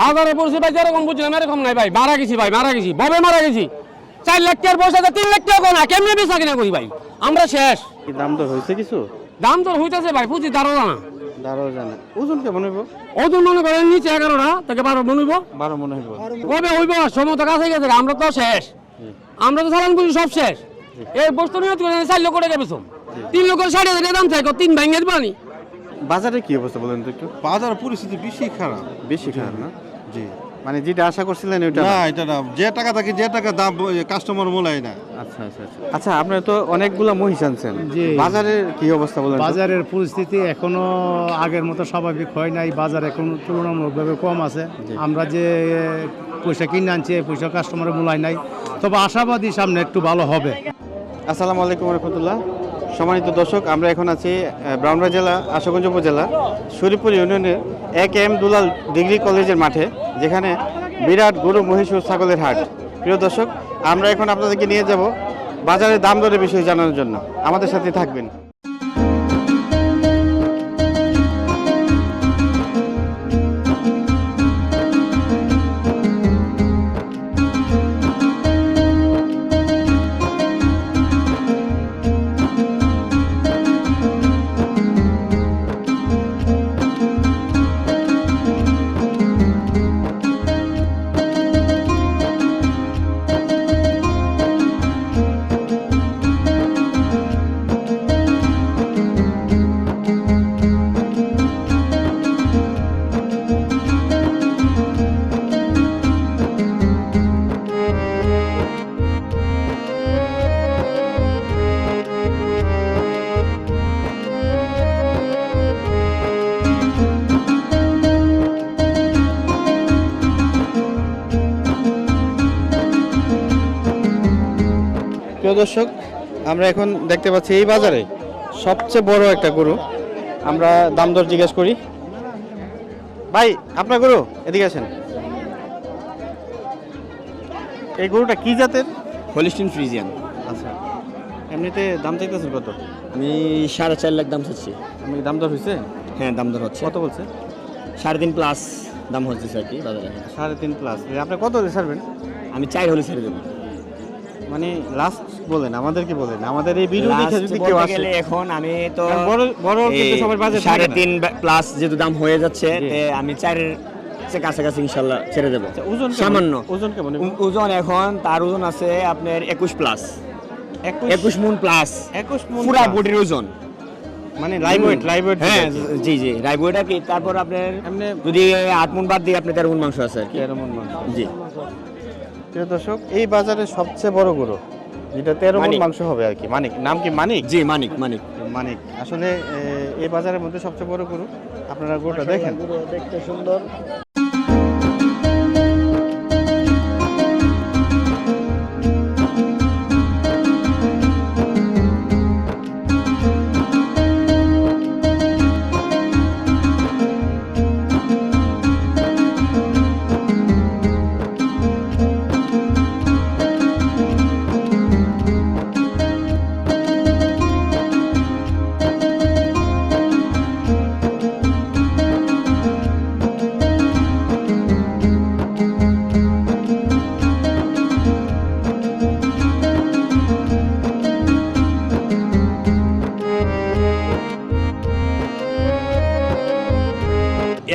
বাজারে পড়ছি ভাই যেরকম বুঝলাম এরকম নাই ভাই। মারা গেছি ভাই মারা গেছি। ববে মারা গেছি। চার লাখ টাকার পয়সা তিন লাখ টাকা না কেমনি বেচা কিনা করি ভাই? আমরা শেষ। কি দাম দর হয়েছে কিছু? দাম তো হইতেছে ভাই পুঁজি দাঁড়ো না ওজন কেমন হইব? ওজন মনে করেন নিচে এগারোটা থেকে বারো মনে হইব। বারো মনে হইব। কবে হইব? সময় তো কাছে গেছে আমরা তো শেষ। আমরা তো সব শেষ। এই বস্তু নিয়ে চার লক্ষ টাকা বেচো তিন লক্ষ ষাট হাজার দাম তিন ভেঙে দিবানি বাজারে কি অবস্থা বলেন তো একটু? বাজার পরিস্থিতি বেশি খারাপ। বেশি খারাপ না? জি। মানে যেটা আশা করছিলেন ওইটা না? এটা না। যে টাকা থাকে যে টাকা দাম কাস্টমার মোলায় না। আচ্ছা আচ্ছা আচ্ছা। আচ্ছা আপনার তো অনেকগুলা মহিষ আনছেন। জি। বাজারের কি অবস্থা বলেন বাজারের পরিস্থিতি এখনও আগের মতো স্বাভাবিক হয় নাই। বাজার এখন তুলনামূলকভাবে কম আছে। আমরা যে পয়সা কিনে আনছি এই পয়সা কাস্টমারের মূলায় নাই। তবে আশাবাদী সামনে একটু ভালো হবে। আসসালামু আলাইকুম রহমতুল্লাহ। সম্মানিত দর্শক আমরা এখন আছি আহ, ব্রাহ্মণবাড়িয়া জেলা আশুগঞ্জ উপজেলা শরীফপুর ইউনিয়নের এক এম দুলাল ডিগ্রি কলেজের মাঠে যেখানে বিরাট গরু মহিষ ছাগলের হাট। প্রিয় দর্শক আমরা এখন আপনাদেরকে নিয়ে যাব বাজারের দাম দরের বিষয়ে জানানোর জন্য। আমাদের সাথে থাকবেন। দর্শক আমরা এখন দেখতে পাচ্ছি এই বাজারে সবচেয়ে বড় একটা গরু। আমরা দাম দর জিজ্ঞেস করি। ভাই আপনার গরু এদিকে আসেন। এই গরুটা কি জাতের? হলিস্টিন ফ্রিজিয়ান আচ্ছা। এমনিতে দাম চাইতেছেন কত? আমি সাড়ে চার লাখ দাম চাচ্ছি। আমি দাম দর হয়েছে হ্যাঁ দাম দর হচ্ছে। কত বলছে? সাড়ে তিন প্লাস দাম হচ্ছে আর কি বাজারে। সাড়ে তিন প্লাস। আপনি কত হলে ছাড়বেন? আমি চার হলে ছেড়ে দেবো। মানে লাস্ট বলেন আমাদেরকে বলেন। আমাদের এই ভিডিও দেখে যদি কেউ আসে। এখন আমি তো বড় বড় কিন্তু সবার বাজেট সাড়ে তিন প্লাস যেহেতু দাম হয়ে যাচ্ছে তে আমি চারের চেয়ে কাছাকাছি ইনশাল্লাহ ছেড়ে দেবো। আচ্ছা, ওজন? সামান্য। ওজন কেমন ওজন এখন তার ওজন আছে আপনার একুশ প্লাস একুশ মুন প্লাস একুশ মণ পুরা। বডির ওজন। মানে লাইভ ওয়েট লাইভ ওয়েট হ্যাঁ জি জি রাইবুয়েটা কি। তারপর আপনার যদি আট মন বাদ দিয়ে আপনি তেরো মন মাংস আছে আর কি। তেরো মন মাংস। জি। প্রিয় দর্শক এই বাজারে সবচেয়ে বড় গরু যেটা তেরো মন মাংস হবে আর কি। মানিক নাম কি মানিক? জি মানিক মানিক। মানিক। আসলে এই বাজারের মধ্যে সবচেয়ে বড় গরু আপনারা গরুটা দেখেন। দেখতে সুন্দর।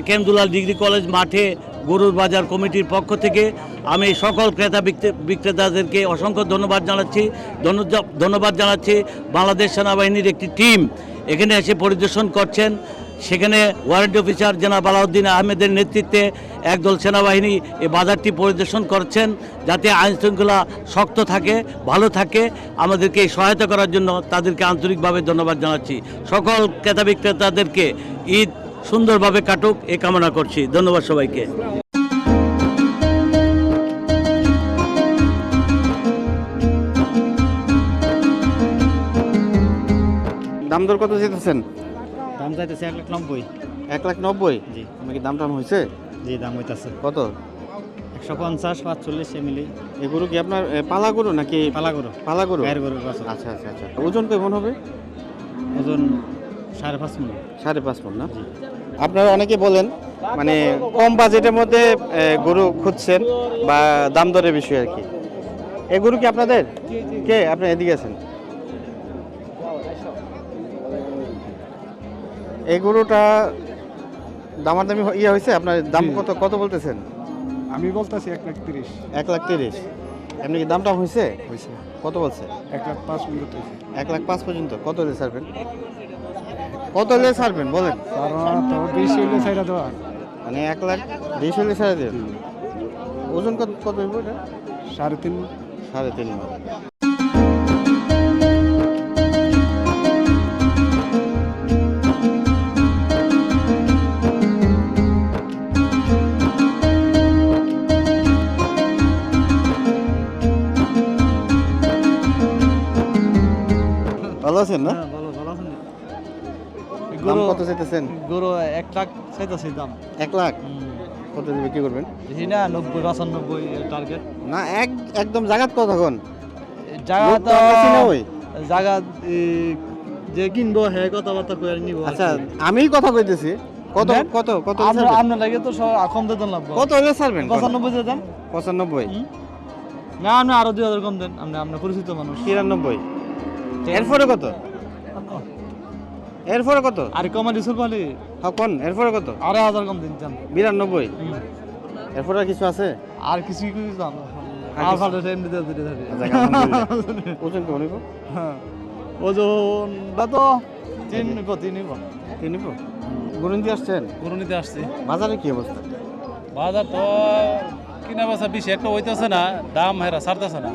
একেম দুলাল ডিগ্রি কলেজ মাঠে গরুর বাজার কমিটির পক্ষ থেকে আমি সকল ক্রেতা বিক্রে- বিক্রেতাদেরকে অসংখ্য ধন্যবাদ জানাচ্ছি। ধন্য- ধন্যবাদ জানাচ্ছি। বাংলাদেশ সেনাবাহিনীর একটি টিম এখানে এসে পরিদর্শন করছেন। সেখানে ওয়ারেন্ট অফিসার জনাব আলাউদ্দিন আহমেদের নেতৃত্বে একদল সেনাবাহিনী এই বাজারটি পরিদর্শন করছেন যাতে আইন শৃঙ্খলা শক্ত থাকে, ভালো থাকে। আমাদেরকে সহায়তা করার জন্য তাদেরকে আন্তরিকভাবে ধন্যবাদ জানাচ্ছি। সকল ক্রেতা বিক্রেতাদেরকে ঈদ সুন্দরভাবে কাটুক এ কামনা করছি। ধন্যবাদ সবাইকে। দাম দর কত যেতেছেন দাম চাইতেছে এক লাখ নব্বই। এক লাখ নব্বই? জি। আমি কি দাম টাম হয়েছে জি দাম হইতেছে। কত? একশো পঞ্চাশ পাঁচচল্লিশ এমিলি এই গরু কি আপনার পালা গরু নাকি পালা গরু। পালা গরু? গায়ের গরুর বাছুর আচ্ছা আচ্ছা আচ্ছা। ওজন কেমন হবে? ওজন সাড়ে পাঁচ মিনিট সাড়ে পাঁচ মন না? আপনারা অনেকে বলেন মানে কম বাজেটের মধ্যে গরু খুঁজছেন বা দাম দরের বিষয় আর কি। এই গরু কি আপনাদের? কে আপনি এদিকে আছেন? এই গরুটা দামাদামি ইয়ে হয়েছে? আপনার দাম কত কত বলতেছেন? আমি বলতেছি এক লাখ তিরিশ। এক লাখ তিরিশ। এমনি কি দামটা হয়েছে? হয়েছে। কত বলছে? এক লাখ পাঁচ হয়েছে। এক লাখ পাঁচ পর্যন্ত। কত হলে ছাড়বেন? কত হলে ছাড়বেন বলেন? বেশি হইলে ছাইরা দেওয়া মানে এক লাখ বিশ হলে ছাড়া দেবেন ওজন কত কত হইব এটা? সাড়ে তিন। সাড়ে তিন। ভালো আছেন না? আছেন দাম কত চাইতেছেন? গরু এক লাখ চাইতেছি দাম। এক লাখ? কত দিয়ে বিক্রি করবেন? বেশি না নব্বই পঁচানব্বই টার্গেট না এক একদম জাগাত কত এখন? তো আমরা যে কিনবো হ্যাঁ কথাবার্তা করে নিব আচ্ছা আমিই কথা কইতেছি। কত কত কত আমরা আপনার লাগে তো কম দিতে লাগবে। কত হলে ছাড়বেন? কোন? পঁচানব্বই দিয়ে দেন। পঁচানব্বই। না আপনি আরও দুই হাজার কম দেন। আপনি আপনার পরিচিত মানুষ। তিরানব্বই। এরপরে কত? এরপরে কত? আর কমা রিসুল পালি? হ্যাঁ কোন? এরপরে কত? আড়াই হাজার কম দিন দেন বিরানব্বই? এরপরে আর কিছু আছে? আর কিছু কিছু? দাম আর ভালো টাইম দিতে দিতে থাকি ওজন কেমন হইব? হ্যাঁ। ওজনটা তো তিন নিব তিন নিব। তিন নিব? গরুন দিয়ে আসছেন? গরু নিতে আসছি। বাজারে কি অবস্থা? বাজার তো কিনা বেচা বেশি একটা হইতেছে না দাম হেরা ছাড়তেছে না।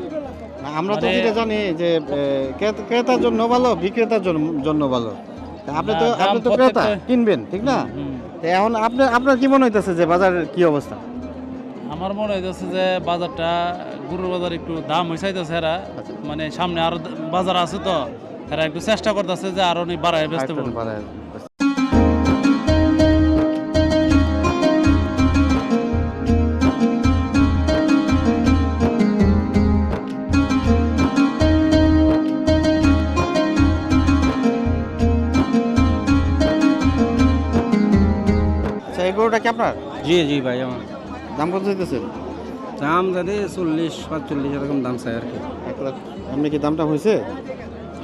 আমরা তো মানে- যেটা জানি যে ক্রেতা- ক্রেতার জন্য ভালো বিক্রেতার জন্য- ভালো। আপনি তো আপনি তো ক্রেতা কিনবেন ঠিক না? তো এখন আপনার আপনার কি মনে হইতেছে যে বাজারের কি অবস্থা? আমার মনে হইতেছে যে বাজারটা গরুর বাজার একটু দাম হয়েছে হেরা। আচ্ছা। মানে সামনে আরও বাজার আছে তো এরা একটু চেষ্টা করতেছে যে আরও বাড়ায় বেচতে আপনার? জি জি ভাই আমার। দাম কত চাইতেছেন? দাম যাতে চল্লিশ পাঁচচল্লিশ এরকম দাম চাই আর কি। এক লাখ। আপনি কি দামটা হয়েছে?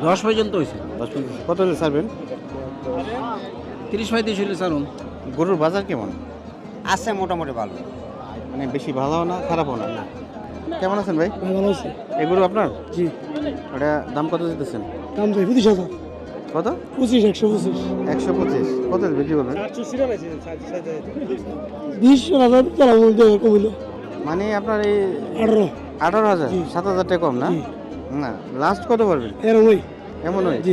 দশ পর্যন্ত হয়েছে। দশ পঞ্চাশ কত হলে ছাড়বেন? তিরিশ পঁয়ত্রিশ হলে ছাড়ুন। গরুর বাজার কেমন? আছে মোটামুটি ভালো। মানে বেশি ভালো না খারাপও না? কেমন আছেন ভাই? ভালো আছে। এগুলো আপনার? জি। ওটা দাম কত দিতেছেন দাম চাই পঁচিশ হাজার। কত? পঁচিশ একশো পঁচিশ। একশো পঁচিশ। কত বিক্রি করবেন? বিশ হাজার কমিল। মানে আপনার এই আঠারো। আঠারো হাজার? সাত হাজার টাকা কম না? না লাস্ট কত পারবেন এরম ওই এমন হয় জি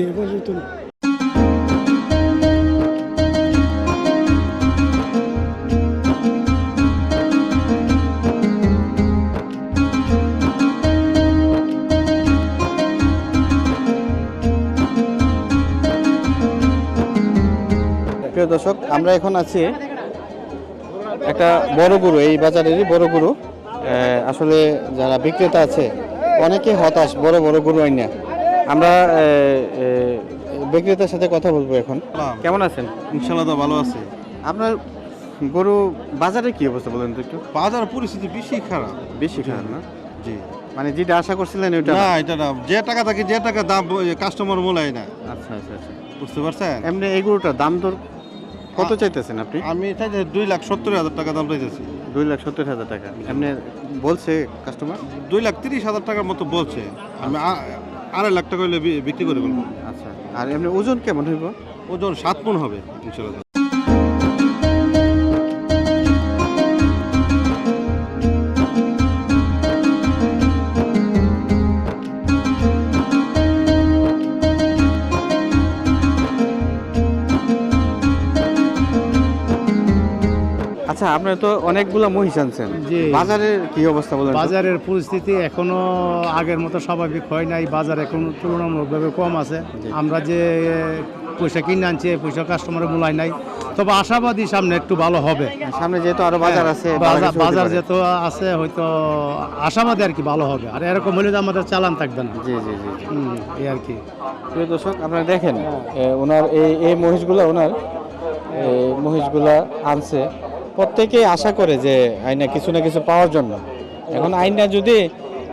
প্রিয় দর্শক আমরা এখন আছি একটা বড় গরু এই বাজারেরই বড় গরু। আসলে যারা বিক্রেতা আছে অনেকে হতাশ বড় বড় গরু আইনা। আমরা বিক্রেতার সাথে কথা বলব এখন। কেমন আছেন? ইনশাল্লাহ তো ভালো আছে। আপনার গরু বাজারে কি অবস্থা বলেন তো একটু? বাজার পরিস্থিতি বেশি খারাপ। বেশি খারাপ না? জি। মানে যেটা আশা করছিলেন ওইটা না না? এটা না। যে টাকা থাকে যে টাকা দাম কাস্টমার মোলায় না। আচ্ছা আচ্ছা আচ্ছা। বুঝতে পারছেন? এমনি এই গরুটার দাম দর কত চাইতেছেন আপনি? আমি চাই যে দুই লাখ সত্তর হাজার টাকা দাম চাইতেছি। দুই লাখ সত্তর হাজার টাকা। এমনি বলছে কাস্টমার দুই লাখ তিরিশ হাজার টাকার মতো বলছে। আমি আড়াই লাখ টাকা হলে বিক্রি করে বলব আচ্ছা। আর এমনি ওজন কেমন হইব? ওজন সাত মন হবে ইনশাল্লাহ আচ্ছা আপনার তো অনেকগুলা মহিষ আনছেন। বাজারের কি অবস্থা বলেন বাজারের পরিস্থিতি এখনও আগের মতো স্বাভাবিক হয় নাই বাজার এখন তুলনামূলকভাবে কম আছে। আমরা যে পয়সা কিনে আনছি পয়সা কাস্টমারের মূলায় নাই। তবে আশাবাদী সামনে একটু ভালো হবে। সামনে যেহেতু আরও বাজার আছে বাজার। যেহেতু আছে হয়তো আশাবাদী আর কি ভালো হবে। আর এরকম হলে তো আমাদের চালান থাকবে না। জি জি জি এই আর কি। প্রিয় দর্শক আপনারা দেখেন ওনার এই এই মহিষগুলা ওনার এই মহিষগুলা আনছে। প্রত্যেকেই আশা করে যে আইনা কিছু না কিছু পাওয়ার জন্য। এখন আইনা যদি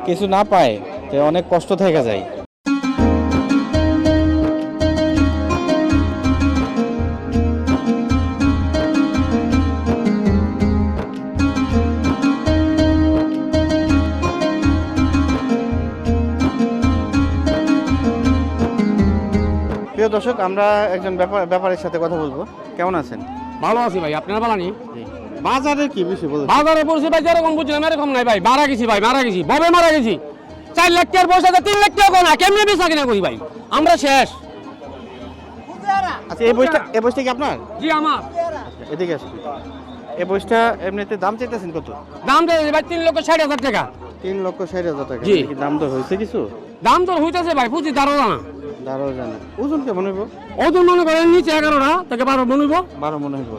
কিছু না পায় তো অনেক কষ্ট থেকে যায়। প্রিয় দর্শক আমরা একজন ব্যাপার ব্যাপারের সাথে কথা বলব। কেমন আছেন? ভালো আছি ভাই আপনার ভালো নেই বাজারের কি বেশি বলুন? বাজারে পড়ছি ভাই যেরকম বুঝলাম এরকম নাই ভাই। মারা গেছি ভাই মারা গেছি। ববে মারা গেছি। চার লাখ টাকার পয়সা তিন লাখ টাকা না। কেমনি বেচা কিনা করি ভাই? আমরা শেষ। আচ্ছা এই বইটা এই বইটা কি আপনার? জি আমার। এদিকে আসুন। এই বইটা এমনিতে দাম চাইতেছেন কত? দাম দিয়ে ভাই তিন লক্ষ ষাট হাজার টাকা। তিন লক্ষ ষাট হাজার টাকা। জি। কি দাম তো হয়েছে কিছু? দাম তো হইতেছে ভাই পুঁজি দাঁড়ো না। দাঁড়াও জানে ওজন কেমন হইব? ওজন মনে করেন নিচে এগারোটা থেকে বারো মনে হইব। বারো মনে হইব।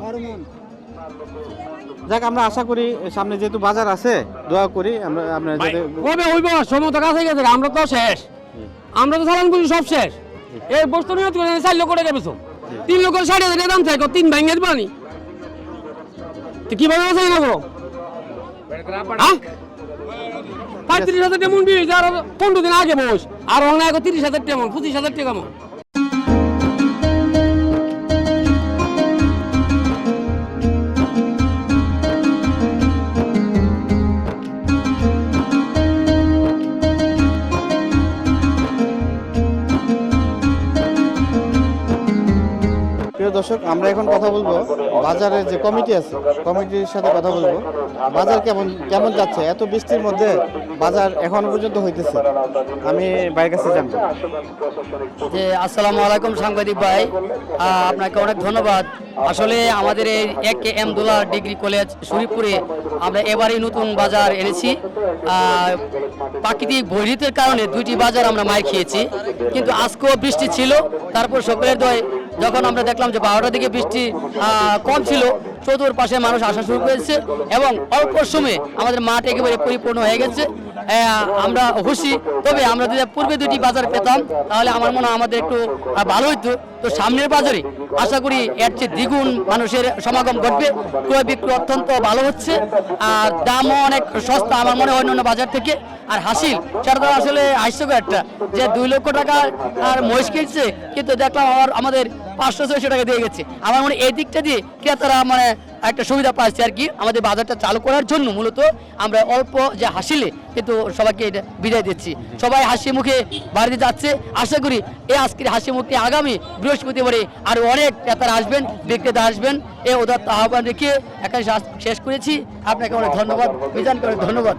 যাক আমরা আশা করি সামনে যেহেতু বাজার আছে দোয়া করি আমরা আপনার কবে হইব? সময় তো কাছে গেছে আমরা তো শেষ। আমরা তো চালান বুঝি সব শেষ। এই বস্তু নিয়ে চার লক্ষ টাকা বেছো তিন লক্ষ ষাট হাজার দাম চাই তিন ভেঙে দিবা নি তো কীভাবে বেচাই না গো? হ্যাঁ? পঁয়ত্রিশ হাজার টাকা মন বিয়ে আর পনেরো দিন আগে বস। আর অনেক তিরিশ হাজার টাকা মন পঁচিশ হাজার টাকা প্রিয় দর্শক, আমরা এখন কথা বলব বাজারের যে কমিটি আছে, কমিটির সাথে কথা বলব। বাজার কেমন কেমন যাচ্ছে? এত বৃষ্টির মধ্যে বাজার এখন পর্যন্ত হইতেছে। আমি বাইরের কাছে জানব। যে আসসালামু আলাইকুম সাংবাদিক ভাই। আপনাকে অনেক ধন্যবাদ। আসলে আমাদের এই এক K M Dolar degree college শরীফপুরে আমরা এবারই নতুন বাজার এনেছি। প্রাকৃতিক বৈরিতের কারণে দুইটি বাজার আমরা মার খেয়েছি। কিন্তু আজকেও বৃষ্টি ছিল, তারপর সকলের দয় যখন আমরা দেখলাম যে বারোটার দিকে বৃষ্টি কম ছিল, চতুর পাশে মানুষ আসা শুরু করেছে এবং অল্প সময়ে আমাদের মাঠ একেবারে পরিপূর্ণ হয়ে গেছে। আমরা খুশি। তবে আমরা যদি পূর্বে দুটি বাজার পেতাম, তাহলে আমার মনে হয় আমাদের একটু ভালো হইতো। তো সামনের বাজারে আশা করি এর চেয়ে দ্বিগুণ মানুষের সমাগম ঘটবে। ক্রয় বিক্রয় অত্যন্ত ভালো হচ্ছে। আর দামও অনেক সস্তা আমার মনে হয় অন্যান্য বাজার থেকে। আর হাসিল সেটা আসলে হাস্যকর একটা, যে দুই লক্ষ টাকা আর মহিষ কিনছে, কিন্তু দেখলাম আমার আমাদের পাঁচশো, ছয়শো টাকা দিয়ে গেছে। আমার মনে হয় এই দিকটা দিয়ে ক্রেতারা মানে একটা সুবিধা পাচ্ছি আর কি, আমাদের বাজারটা চালু করার জন্য মূলত আমরা অল্প যে হাসিলে কিন্তু সবাইকে এটা বিদায় দিচ্ছি। সবাই হাসি মুখে বাড়িতে যাচ্ছে। আশা করি এই আজকের হাসি মুখে আগামী বৃহস্পতিবারে আরও অনেক ক্রেতারা আসবেন, বিক্রেতা আসবেন। এই উদাত্ত আহ্বান রেখে এখানে শেষ করেছি। আপনাকে অনেক ধন্যবাদ। বিধান করে ধন্যবাদ